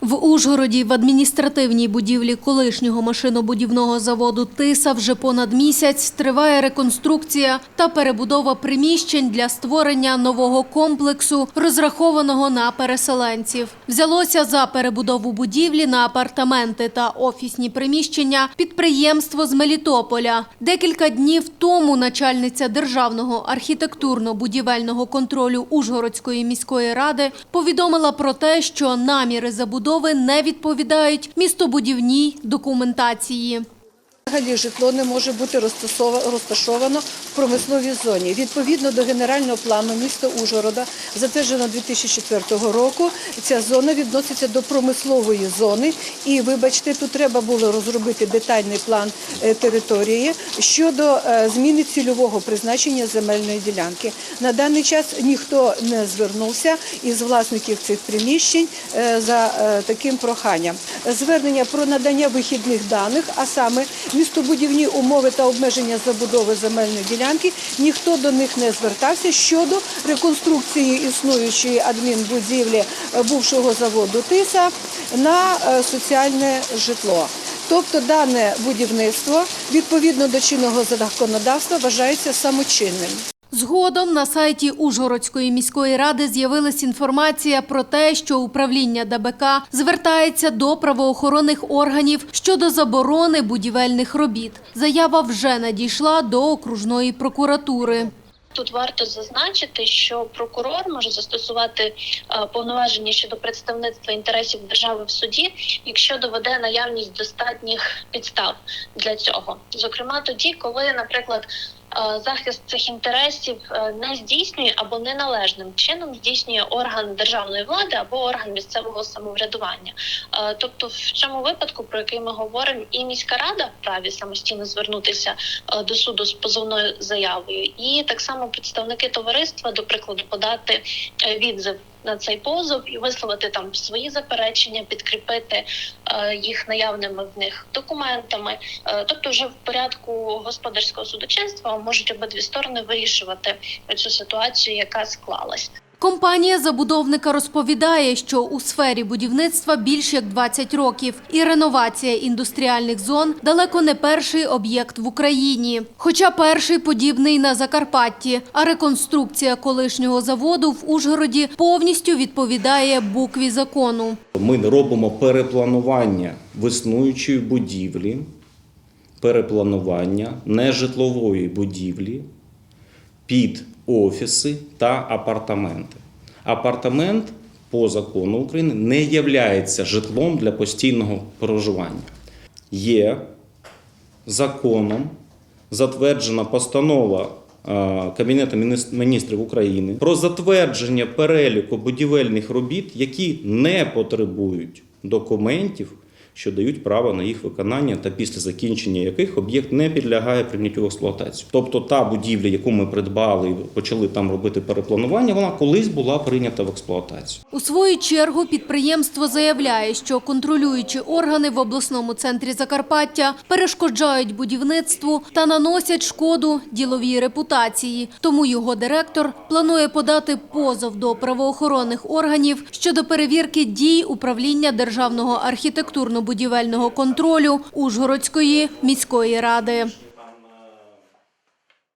В Ужгороді в адміністративній будівлі колишнього машинобудівного заводу «Тиса» вже понад місяць триває реконструкція та перебудова приміщень для створення нового комплексу, розрахованого на переселенців. Взялося за перебудову будівлі на апартаменти та офісні приміщення підприємство з Мелітополя. Декілька днів тому начальниця Державного архітектурно-будівельного контролю Ужгородської міської ради повідомила про те, що наміри забудови не відповідають містобудівній документації. Взагалі житло не може бути розташовано в промисловій зоні. Відповідно до генерального плану міста Ужгорода, затвердженого 2004 року, ця зона відноситься до промислової зони. І, вибачте, тут треба було розробити детальний план е, території щодо е, зміни цільового призначення земельної ділянки. На даний час ніхто не звернувся із власників цих приміщень е, за таким проханням. Звернення про надання вихідних даних, а саме містобудівні умови та обмеження забудови земельної ділянки, ніхто до них не звертався щодо реконструкції існуючої адмінбудівлі е, бувшого заводу Тиса на е, соціальне житло. Тобто дане будівництво відповідно до чинного законодавства вважається самочинним. Згодом на сайті Ужгородської міської ради з'явилась інформація про те, що управління ДБК звертається до правоохоронних органів щодо заборони будівельних робіт. Заява вже надійшла до окружної прокуратури. Тут варто зазначити, що прокурор може застосувати е, повноваження щодо представництва інтересів держави в суді, якщо доведе наявність достатніх підстав для цього. Зокрема, тоді, коли, наприклад, захист цих інтересів е, не здійснює або неналежним чином здійснює орган державної влади або орган місцевого самоврядування. Е, Тобто, в цьому випадку, про який ми говоримо, і міська рада вправі самостійно звернутися е, до суду з позовною заявою, і так само представники товариства, до прикладу, подати е, відзив на цей позов і висловити там свої заперечення, підкріпити е, їх наявними в них документами. Е, тобто, вже в порядку господарського судочинства можуть обидві сторони вирішувати цю ситуацію, яка склалась. Компанія забудовника розповідає, що у сфері будівництва більш як 20 років, і реновація індустріальних зон далеко не перший об'єкт в Україні. Хоча перший подібний на Закарпатті, а реконструкція колишнього заводу в Ужгороді повністю відповідає букві закону. Ми робимо перепланування в будівлі, перепланування нежитлової будівлі під офіси та апартаменти. Апартамент по закону України не є житлом для постійного проживання. Є законом затверджена постанова е, Кабінету міністрів України про затвердження переліку будівельних робіт, які не потребують документів, що дають право на їх виконання, та після закінчення яких об'єкт не підлягає прийняттю в експлуатацію. Тобто та будівля, яку ми придбали почали там робити перепланування, вона колись була прийнята в експлуатацію. У свою чергу підприємство заявляє, що контролюючі органи в обласному центрі Закарпаття перешкоджають будівництву та наносять шкоду діловій репутації. Тому його директор планує подати позов до правоохоронних органів щодо перевірки дій управління державного архітектурно-будівельного контролю Ужгородської міської ради.